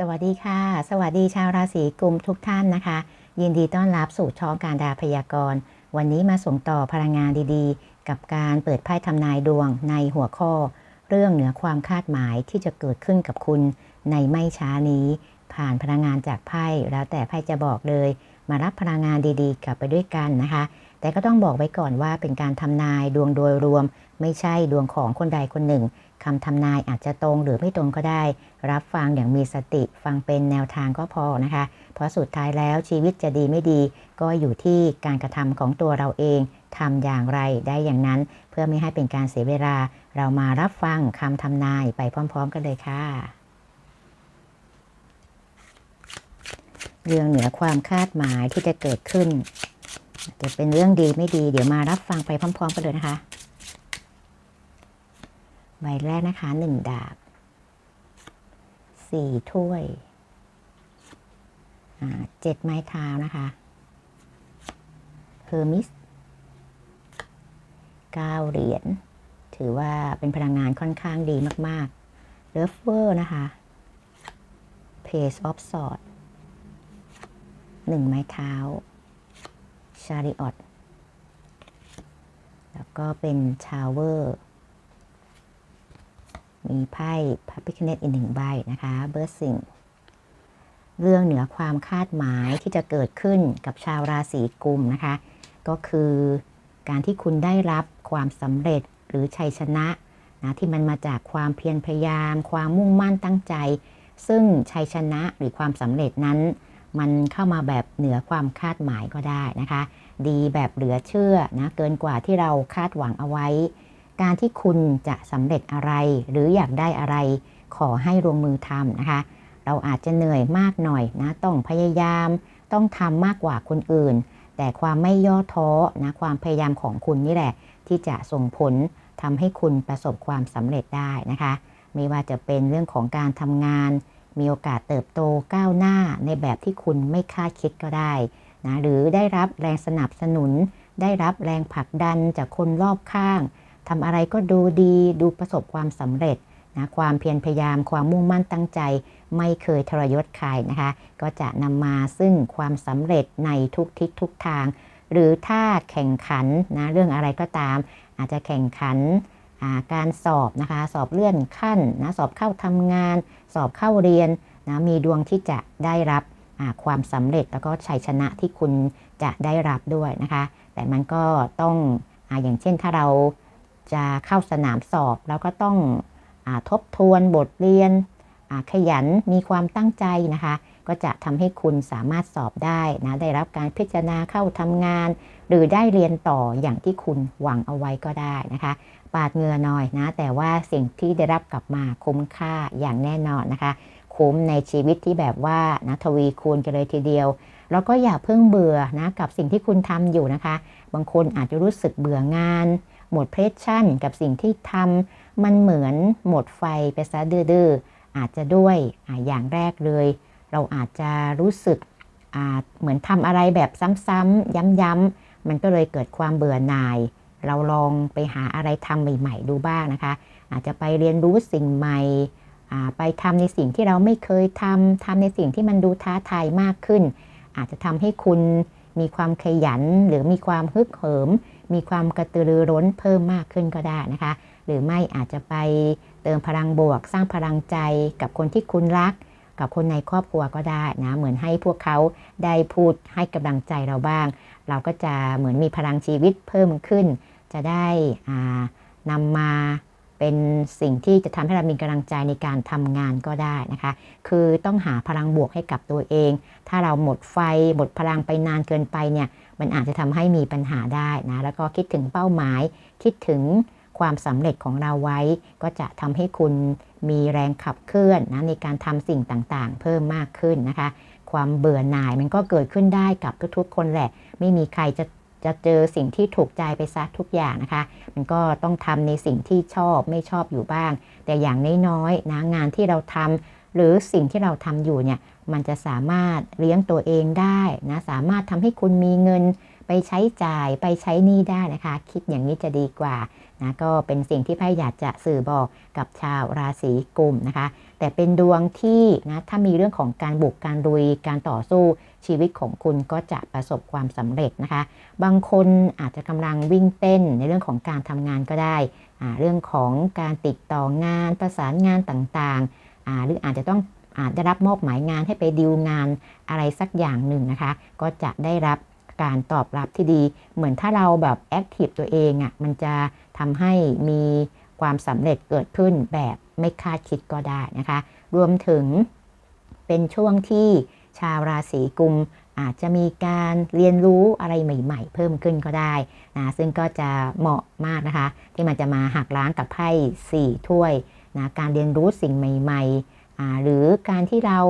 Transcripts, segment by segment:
สวัสดีค่ะ สวัสดีชาวราศีกุมทุกท่านนะคะ ยินดีต้อนรับสู่ช่องการดาพยากรณ์ วันนี้มาส่งต่อพลังงานดีๆ กับการเปิดไพ่ทำนายดวงในหัวข้อ เรื่องเหนือความคาดหมายที่จะเกิดขึ้นกับคุณในไม่ช้านี้ ผ่านพลังงานจากไพ่แล้วแต่ไพ่จะบอกเลย มารับพลังงานดีๆ กลับไปด้วยกันนะคะ แต่ก็ต้องบอกไว้ก่อนว่าเป็นการทำนายดวงโดยรวม ไม่ใช่ดวงของคนใดคนหนึ่งคำทำนายอาจจะตรงหรือไม่ตรงก็ได้ รับฟังอย่างมีสติฟังเป็นแนวทางก็พอนะคะ เพราะสุดท้ายแล้วชีวิตจะดีไม่ดี ก็อยู่ที่การกระทำของตัวเราเองทำอย่างไรได้อย่างนั้น เพื่อไม่ให้เป็นการเสียเวลา เรามารับฟังคำทำนายไปพร้อม ๆ กันเลยค่ะ เรื่องเหนือความคาดหมายที่จะเกิดขึ้น จะเป็นเรื่องดีไม่ดี เดี๋ยวมารับฟังไปพร้อม ๆ กันเลยนะคะ ใบแรกนะคะหนึ่งดาบสี่ถ้วยเจ็ดไม้เท้านะคะเฮอร์มิสเก้าเหรียญถือว่าเป็นพลังงานค่อนข้างดีมากๆเลฟเวอร์นะคะเพสออฟสอด หนึ่งไม้เท้าชาริออตแล้วก็เป็นชาวเวอร์มีไพ่พระพิคเนตอีกหนึ่งใบนะคะเบอร์สิงเรื่องเหนือความคาดหมายที่จะเกิดขึ้นกับชาวราศีกุมนะคะ ก็คือการที่คุณได้รับความสำเร็จหรือชัยชนะนะที่มันมาจากความเพียรพยายาม ความมุ่งมั่นตั้งใจ ซึ่งชัยชนะหรือความสำเร็จนั้น มันเข้ามาแบบเหนือความคาดหมายก็ได้นะคะ ดีแบบเหลือเชื่อนะเกินกว่าที่เราคาดหวังเอาไว้ การที่คุณจะสำเร็จอะไร หรืออยากได้อะไรขอให้ลงมือทำนะคะ เราอาจจะเหนื่อยมากหน่อยนะต้องพยายาม ต้องทำมากกว่าคนอื่น แต่ความไม่ย่อท้อนะความพยายามของคุณนี่แหละ ที่จะส่งผลทำให้คุณประสบความสำเร็จได้นะคะ ไม่ว่าจะเป็นเรื่องของการทำงาน มีโอกาสเติบโตก้าวหน้าในแบบที่คุณไม่คาดคิดก็ได้นะหรือได้รับแรงสนับสนุน ได้รับแรงผลักดันจากคนรอบข้างทำอะไรก็ดูดีดูประสบความสำเร็จนะความเพียรพยายามความมุ่งมั่นตั้งใจ ไม่เคยทรยศใครนะคะ ก็จะนำมาซึ่งความสำเร็จในทุกทิศทุกทาง หรือถ้าแข่งขันนะเรื่องอะไรก็ตาม อาจจะแข่งขัน การสอบนะคะสอบเลื่อนขั้นนะสอบเข้าทำงาน สอบเข้าเรียนนะมีดวงที่จะได้รับความสำเร็จแล้วก็ชัยชนะที่คุณจะได้รับด้วยนะคะ แต่มันก็ต้องออย่างเช่นถ้าเราจะเข้าสนามสอบแล้วก็ต้องอทบทวนบทเรียนขยันมีความตั้งใจนะคะ ก็จะทำให้คุณสามารถสอบได้นะได้รับการพิจารณาเข้าทำงาน หรือได้เรียนต่ออย่างที่คุณหวังเอาไว้ก็ได้นะคะ ปาดเงือหน่อยนะ แต่ว่าสิ่งที่ได้รับกลับมาคุ้มค่าอย่างแน่นอนนะคะ คุ้มในชีวิตที่แบบว่านะทวีคูณกันเลยทีเดียวแล้วก็อย่าเพิ่งเบื่อนะกับสิ่งที่คุณทำอยู่นะคะ บางคนอาจจะรู้สึกเบื่องาน หมดเพรสชั่น กับสิ่งที่ทำมันเหมือนหมดไฟไปซะดื้อๆอาจจะด้วยออย่างแรกเลย เราอาจจะรู้สึกเหมือนทำอะไรแบบซ้ำๆย้ำๆมันก็เลยเกิดความเบื่อหน่าย เราลองไปหาอะไรทำใหม่ ๆ ดูบ้างนะคะ อาจจะไปเรียนรู้สิ่งใหม่ไปทำในสิ่งที่เราไม่เคยทำทำในสิ่งที่มันดูท้าทายมากขึ้น อาจจะทำให้คุณมีความขยันหรือมีความฮึกเหิม มีความกระตือรือร้นเพิ่มมากขึ้นก็ได้นะคะ หรือไม่อาจจะไปเติมพลังบวก สร้างพลังใจกับคนที่คุณรัก กับคนในครอบครัวก็ได้นะเหมือนให้พวกเขาได้พูดให้กำลังใจเราบ้าง เราก็จะเหมือนมีพลังชีวิตเพิ่มขึ้น จะได้นำมาเป็นสิ่งที่จะทำให้เรามีกำลังใจในการทำงานก็ได้นะคะ คือต้องหาพลังบวกให้กับตัวเอง ถ้าเราหมดไฟหมดพลังไปนานเกินไปเนี่ยมันอาจจะทำให้มีปัญหาได้นะแล้วก็คิดถึงเป้าหมาย คิดถึงความสำเร็จของเราไว้ ก็จะทำให้คุณ มีแรงขับเคลื่อนนะในการทำสิ่งต่างๆ เพิ่มมากขึ้นนะคะ ความเบื่อหน่ายมันก็เกิดขึ้นได้กับทุกๆ คนแหละ ไม่มีใครจะจะเจอสิ่งที่ถูกใจไปซะทุกอย่างนะคะ มันก็ต้องทำในสิ่งที่ชอบไม่ชอบอยู่บ้าง แต่อย่างน้อยๆนะงานที่เราทำหรือสิ่งที่เราทำอยู่เนี่ยมันจะสามารถเลี้ยงตัวเองได้นะสามารถทำให้คุณมีเงิน ไปใช้จ่ายไปใช้หนี้ได้นะคะ คิดอย่างนี้จะดีกว่านะก็เป็นสิ่งที่ไพ่อยากจะสื่อบอกกับชาวราศีกุมนะคะ แต่เป็นดวงที่นะถ้ามีเรื่องของการบุกการลุยการต่อสู้ชีวิตของคุณก็จะประสบความสำเร็จนะคะ บางคนอาจจะกำลังวิ่งเต้นในเรื่องของการทำงานก็ได้เรื่องของการติดต่องานประสานงานต่างๆอ่าหรืออาจจะต้องอาจจะรับมอบหมายงานให้ไปดีลงานอะไรสักอย่างหนึ่งนะคะ ก็จะได้รับ การตอบรับที่ดี เหมือนถ้าเราแบบแอคทีฟตัวเองอะ่ะมันจะทำให้มีความสำเร็จเกิดขึ้นแบบไม่คาดคิดก็ได้นะคะ รวมถึงเป็นช่วงที่ชาวราศีกุมอาจจะมีการเรียนรู้อะไรใหม่ ๆ เพิ่มขึ้นก็ได้นะซึ่งก็จะเหมาะมากนะคะ ที่มันจะมาหักล้างกับไพ่สี่ถ้วยนะการเรียนรู้สิ่งใหม่ๆหรือการที่เรา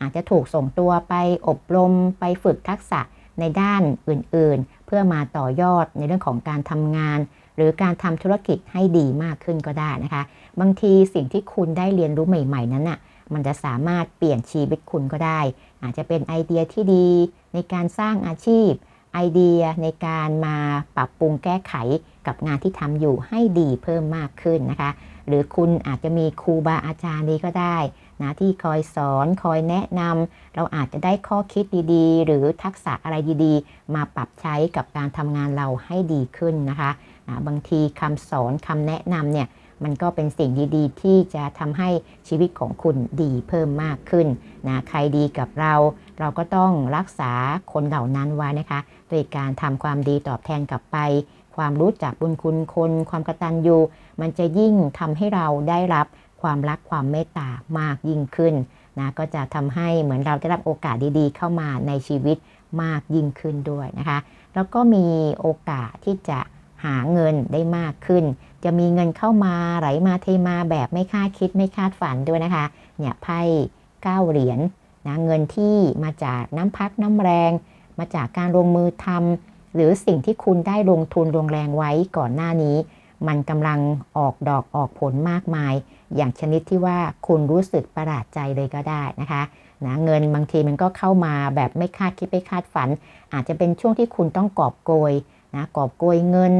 อาจจะถูกส่งตัวไปอบรมไปฝึกทักษะ ในด้านอื่นๆ เพื่อมาต่อยอดในเรื่องของการทำงาน หรือการทำธุรกิจให้ดีมากขึ้นก็ได้นะคะ บางทีสิ่งที่คุณได้เรียนรู้ใหม่ ๆ นั้นน่ะมันจะสามารถเปลี่ยนชีวิตคุณก็ได้ อาจจะเป็นไอเดียที่ดี ในการสร้างอาชีพ ไอเดียในการมาปรับปรุงแก้ไขกับงานที่ทำอยู่ให้ดีเพิ่มมากขึ้นนะคะ หรือคุณอาจจะมีครูบาอาจารย์ดีก็ได้ นะที่คอยสอนคอยแนะนำเราอาจจะได้ข้อคิดดีๆ หรือทักษะอะไรดีๆ มาปรับใช้กับการทำงานเราให้ดีขึ้นนะคะนะบางทีคำสอนคำแนะนำเนี่ยมันก็เป็นสิ่งดีๆ ที่จะทำให้ชีวิตของคุณดีเพิ่มมากขึ้นนะใครดีกับเรา เราก็ต้องรักษาคนเหล่านั้นไว้นะคะโดยการทำความดีตอบแทนกลับไป ความรู้จักบุญคุณคน ความกตัญญูมันจะยิ่งทำให้เราได้รับ ความรักความเมตตามากยิ่งขึ้นนะก็จะทำให้เหมือนเราได้รับโอกาสดีๆ เข้ามาในชีวิตมากยิ่งขึ้นด้วยนะคะ แล้วก็มีโอกาสที่จะหาเงินได้มากขึ้น จะมีเงินเข้ามาไหลมาเทมาแบบไม่คาดคิดไม่คาดฝันด้วยนะคะเนี่ยไพ่เก้าเหรียญนะเงินที่มาจากน้ำพักน้ำแรง มาจากการลงมือทำหรือสิ่งที่คุณได้ลงทุนลงแรงไว้ก่อนหน้านี้ มันกำลังออกดอกออกผลมากมาย อย่างชนิดที่ว่าคุณรู้สึกประหลาดใจเลยก็ได้นะคะนะเงินบางทีมันก็เข้ามาแบบไม่คาดคิดไม่คาดฝัน อาจจะเป็นช่วงที่คุณต้องกอบโกยนะกอบโกยเงิน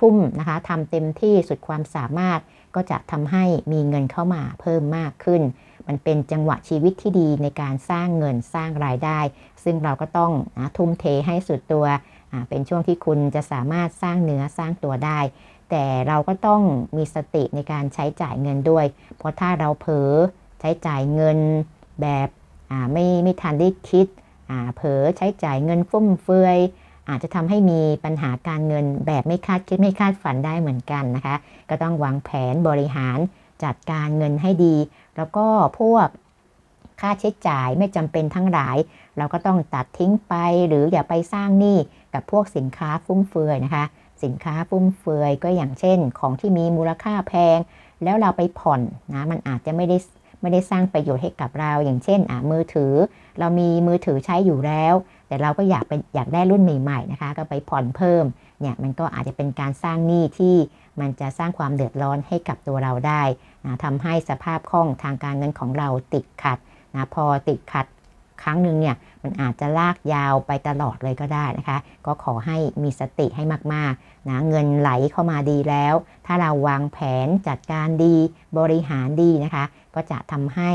ทุ่มนะคะทำเต็มที่สุดความสามารถก็จะทำให้มีเงินเข้ามาเพิ่มมากขึ้น มันเป็นจังหวะชีวิตที่ดีในการสร้างเงินสร้างรายได้ ซึ่งเราก็ต้องนะทุ่มเทให้สุดตัว เป็นช่วงที่คุณจะสามารถสร้างเนื้อสร้างตัวได้ แต่เราก็ต้องมีสติในการใช้จ่ายเงินด้วย เพราะถ้าเราเผลอใช้จ่ายเงินแบบไม่ไม่ทันได้คิดเผลอใช้จ่ายเงินฟุ่มเฟือยอาจจะทำให้มีปัญหาการเงินแบบไม่คาดคิดไม่คาดฝันได้เหมือนกันนะคะ ก็ต้องวางแผนบริหารจัดการเงินให้ดี แล้วก็พวกค่าใช้จ่ายไม่จำเป็นทั้งหลาย เราก็ต้องตัดทิ้งไปหรืออย่าไปสร้างหนี้กับพวกสินค้าฟุ่มเฟือยนะคะ สินค้าฟุ่มเฟือยก็อย่างเช่น ของที่มีมูลค่าแพง แล้วเราไปผ่อนนะมันอาจจะไม่ได้ไม่ได้สร้างประโยชน์ให้กับเรา อย่างเช่นอะมือถือ เรามีมือถือใช้อยู่แล้ว แต่เราก็อยากไปอยากได้รุ่นใหม่ๆนะคะ ก็ไปผ่อนเพิ่มเนี่ยมันก็อาจจะเป็นการสร้างหนี้ที่มันจะสร้างความเดือดร้อนให้กับตัวเราได้นะทำให้สภาพคล่องทางการเงินของเราติดขัดนะพอติดขัดครั้งหนึ่งเนี่ย มันอาจจะลากยาวไปตลอดเลยก็ได้นะคะ ก็ขอให้มีสติให้มากๆนะเงินไหลเข้ามาดีแล้ว ถ้าเราวางแผนจัดการดีบริหารดีนะคะ ก็จะทำให้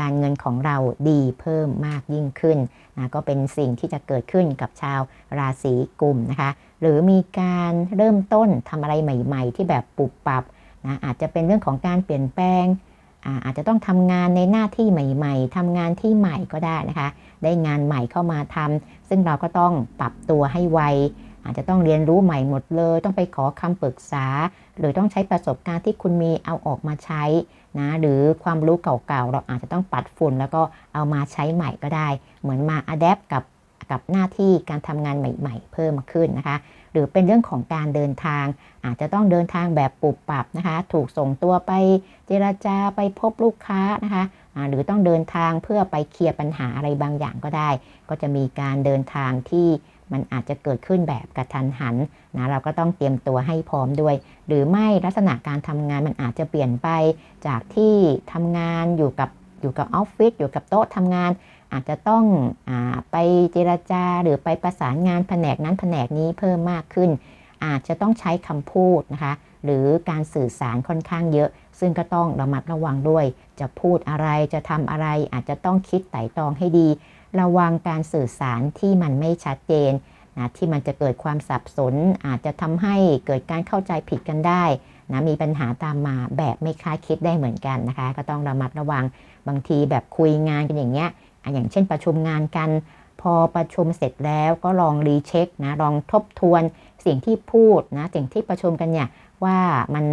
การเงินของเราดีเพิ่มมากยิ่งขึ้นนะก็เป็นสิ่งที่จะเกิดขึ้นกับชาวราศีกุมนะคะ หรือมีการเริ่มต้นทำอะไรใหม่ ๆ ที่แบบปรับปรับนะอาจจะเป็นเรื่องของการเปลี่ยนแปลงอาจจะต้องทำงานในหน้าที่ใหม่ ๆทำงานที่ใหม่ก็ได้นะคะ ได้งานใหม่เข้ามาทำซึ่งเราก็ต้องปรับตัวให้ไว อาจจะต้องเรียนรู้ใหม่หมดเลย ต้องไปขอคำปรึกษา หรือต้องใช้ประสบการณ์ที่คุณมีเอาออกมาใช้นะหรือความรู้เก่าๆ เราอาจจะต้องปัดฝุ่น แล้วก็เอามาใช้ใหม่ก็ได้ เหมือนมาอัดแอปกับกับหน้าที่การทำงานใหม่ ๆ เพิ่มขึ้นนะคะ หรือเป็นเรื่องของการเดินทาง อาจจะต้องเดินทางแบบปรับปรับนะคะ ถูกส่งตัวไปเจราจาไปพบลูกค้านะคะ หรือต้องเดินทางเพื่อไปเคลียร์ปัญหาอะไรบางอย่างก็ได้ ก็จะมีการเดินทางที่มันอาจจะเกิดขึ้นแบบกระทันหันนะเราก็ต้องเตรียมตัวให้พร้อมด้วย หรือไม่ลักษณะการทำงานมันอาจจะเปลี่ยนไปจากที่ทำงานอยู่กับอยู่กับออฟฟิศอยู่กับโต๊ะทำงาน อาจจะต้องอไปเจรจาหรือไปประสานงานแผนกนั้นแผนกนี้เพิ่มมากขึ้น อาจจะต้องใช้คำพูดนะคะหรือการสื่อสารค่อนข้างเยอะ ซึ่งก็ต้องระมัดระวังด้วย จะพูดอะไรจะทำอะไรอาจจะต้องคิดไต่ตรองให้ดี ระวังการสื่อสารที่มันไม่ชัดเจนนะที่มันจะเกิดความสับสน อาจจะทำให้เกิดการเข้าใจผิดกันได้นะมีปัญหาตามมาแบบไม่คาดคิดได้เหมือนกันนะคะ ก็ต้องระมัดระวังบางทีแบบคุยงานกันอย่างเงี้ยอย่างเช่นประชุมงานกัน พอประชุมเสร็จแล้วก็ลองรีเช็คนะลองทบทวนสิ่งที่พูดนะสิ่งที่ประชุมกันเนี่ยว่ามัน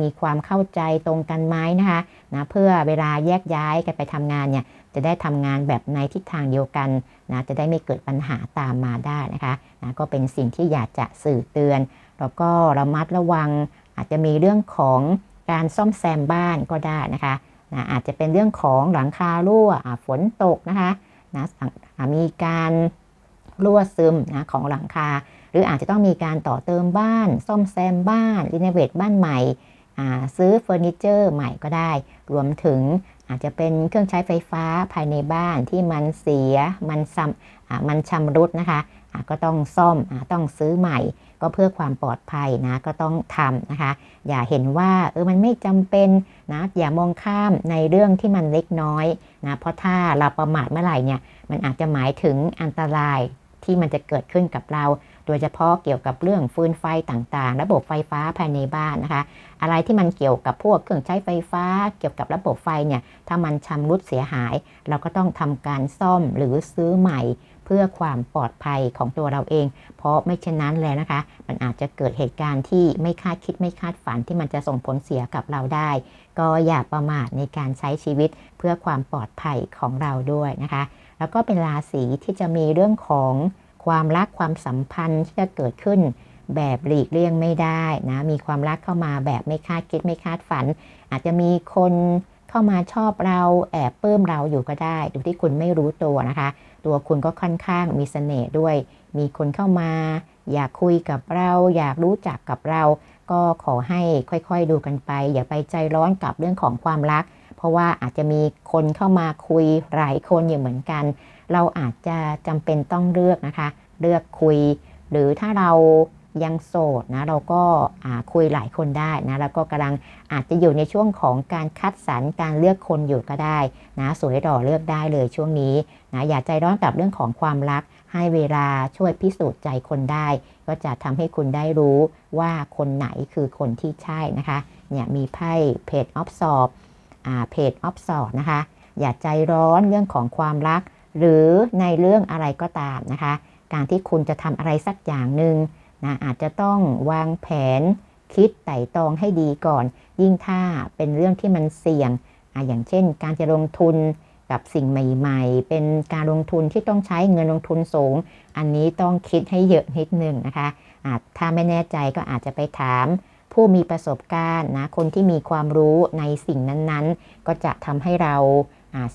มีความเข้าใจตรงกันไหมนะคะนะเพื่อเวลาแยกย้ายกันไปทำงานเนี่ยจะได้ทำงานแบบในทิศทางเดียวกันนะจะได้ไม่เกิดปัญหาตามมาได้นะคะนะก็เป็นสิ่งที่อยากจะสื่อเตือน แล้วก็ระมัดระวัง อาจจะมีเรื่องของการซ่อมแซมบ้านก็ได้นะคะนะอาจจะเป็นเรื่องของหลังคารั่วฝนตกนะคะนะมีการรั่วซึมนะของหลังคา หรืออาจจะต้องมีการต่อเติมบ้าน ซ่อมแซมบ้านรีโนเวทบ้านใหม่ ซื้อเฟอร์นิเจอร์ใหม่ก็ได้ รวมถึงอาจจะเป็นเครื่องใช้ไฟฟ้าภายในบ้านที่มันเสีย มันซ้ำมันชำรุดนะคะก็ต้องซ่อมต้องซื้อใหม่ ก็เพื่อความปลอดภัยนะก็ต้องทำนะคะ อย่าเห็นว่าเออมันไม่จำเป็นนะอย่ามองข้ามในเรื่องที่มันเล็กน้อยนะเพราะถ้าเราประมาทเมื่อไหร่เนี่ยมันอาจจะหมายถึงอันตรายที่มันจะเกิดขึ้นกับเรา ดยเฉพาะเกี่ยวกับเรื่องฟืนไฟต่างๆ ระบบไฟฟ้าภายในบ้านนะคะ อะไรที่มันเกี่ยวกับพวกเครื่องใช้ไฟฟ้า เกี่ยวกับระบบไฟเนี่ยถ้ามันชำรุดเสียหาย เราก็ต้องทำการซ่อมหรือซื้อใหม่เพื่อความปลอดภัยของตัวเราเอง เพราะไม่เช่นนั้นแล้วนะคะ มันอาจจะเกิดเหตุการณ์ที่ไม่คาดคิดไม่คาดฝันที่มันจะส่งผลเสียกับเราได้ ก็อย่าประมาทในการใช้ชีวิตเพื่อความปลอดภัยของเราด้วยนะคะ แล้วก็เป็นราศีที่จะมีเรื่องของ ความรักความสัมพันธ์ที่จะเกิดขึ้นแบบหลีกเลี่ยงไม่ได้นะมีความรักเข้ามาแบบไม่คาดคิดไม่คาดฝัน อาจจะมีคนเข้ามาชอบเราแอบเพิ่มเราอยู่ก็ได้ดูที่คุณไม่รู้ตัวนะคะ ตัวคุณก็ค่อนข้างมีเสน่ห์ด้วย มีคนเข้ามา อยากคุยกับเรา อยากรู้จักกับเรา ก็ขอให้ค่อยๆดูกันไป อย่าไปใจร้อนกับเรื่องของความรัก เพราะว่าอาจจะมีคนเข้ามาคุยหลายคนอยู่เหมือนกัน เราอาจจะจำเป็นต้องเลือกนะคะ เลือกคุย หรือถ้าเรายังโสดนะเราก็คุยหลายคนได้นะแล้วก็กำลังอาจจะอยู่ในช่วงของการคัดสรรการเลือกคนอยู่ก็ได้นะสวยหล่อเลือกได้เลยช่วงนี้นะอย่าใจร้อนกับเรื่องของความรัก ให้เวลาช่วยพิสูจน์ใจคนได้ ก็จะทำให้คุณได้รู้ว่าคนไหนคือคนที่ใช่นะคะเนี่ยมีไพ่เพจออฟสอบเพจออฟสอบนะคะอย่าใจร้อนเรื่องของความรัก หรือในเรื่องอะไรก็ตามนะคะ การที่คุณจะทำอะไรสักอย่างหนึ่งนะอาจจะต้องวางแผนคิดไต่ตองให้ดีก่อน ยิ่งถ้าเป็นเรื่องที่มันเสี่ยงออย่างเช่น การจะลงทุนกับสิ่งใหม่ ๆ เป็นการลงทุนที่ต้องใช้เงินลงทุนสูง อันนี้ต้องคิดให้เยอะนิดนึงนะคะอาจถ้าไม่แน่ใจก็อาจจะไปถามผู้มีประสบการณ์นะคนที่มีความรู้ในสิ่งนั้นๆ ก็จะทำให้เราา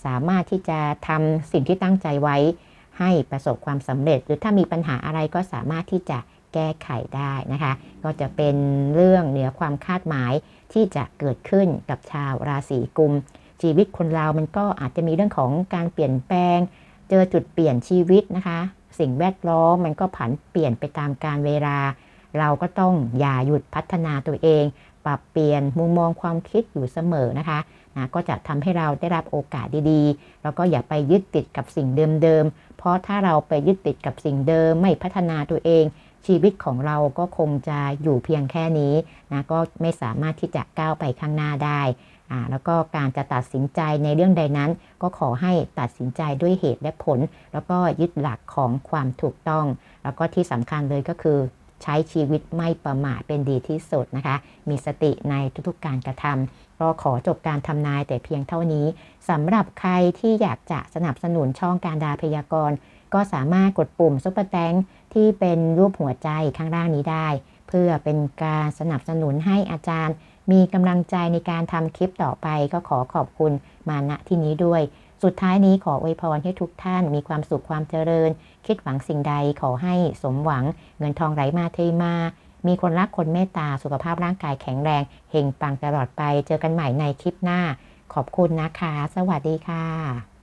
สามารถที่จะทำสิ่งที่ตั้งใจไว้ ให้ประสบความสำเร็จ หรือถ้ามีปัญหาอะไรก็สามารถที่จะแก้ไขได้นะคะ ก็จะเป็นเรื่องเหนือความคาดหมายที่จะเกิดขึ้นกับชาวราศีกุม ชีวิตคนเรามันก็อาจจะมีเรื่องของการเปลี่ยนแปลง เจอจุดเปลี่ยนชีวิตนะคะ สิ่งแวดล้อมมันก็ผันเปลี่ยนไปตามการเวลา เราก็ต้องอย่าหยุดพัฒนาตัวเอง ปรับเปลี่ยนมุมมองความคิดอยู่เสมอนะคะ นะก็จะทำให้เราได้รับโอกาสดีๆ แล้วก็อย่าไปยึดติดกับสิ่งเดิมๆ เพราะถ้าเราไปยึดติดกับสิ่งเดิม ไม่พัฒนาตัวเอง ชีวิตของเราก็คงจะอยู่เพียงแค่นี้นะก็ไม่สามารถที่จะก้าวไปข้างหน้าได้อ่าแล้วก็การจะตัดสินใจในเรื่องใดนั้น ก็ขอให้ตัดสินใจด้วยเหตุและผล แล้วก็ยึดหลักของความถูกต้อง แล้วก็ที่สำคัญเลยก็คือ ใช้ชีวิตไม่ประมาทเป็นดีที่สุดนะคะ มีสติในทุกๆการกระทำก็ขอจบการทำนายแต่เพียงเท่านี้สำหรับใครที่อยากจะสนับสนุนช่องการดาพยากรณ์ก็สามารถกดปุ่มซุปเปอร์แตงที่เป็นรูปหัวใจข้างล่างนี้ได้ เพื่อเป็นการสนับสนุนให้อาจารย์ มีกำลังใจในการทำคลิปต่อไปก็ขอขอบคุณมาณที่นี้ด้วย สุดท้ายนี้ขออวยพรให้ทุกท่านมีความสุขความเจริญ คิดหวังสิ่งใดขอให้สมหวัง เงินทองไหลมาเทมา มีคนรักคนเมตตาสุขภาพร่างกายแข็งแรงเฮงปังตลอดไป เจอกันใหม่ในคลิปหน้า ขอบคุณนะคะ สวัสดีค่ะ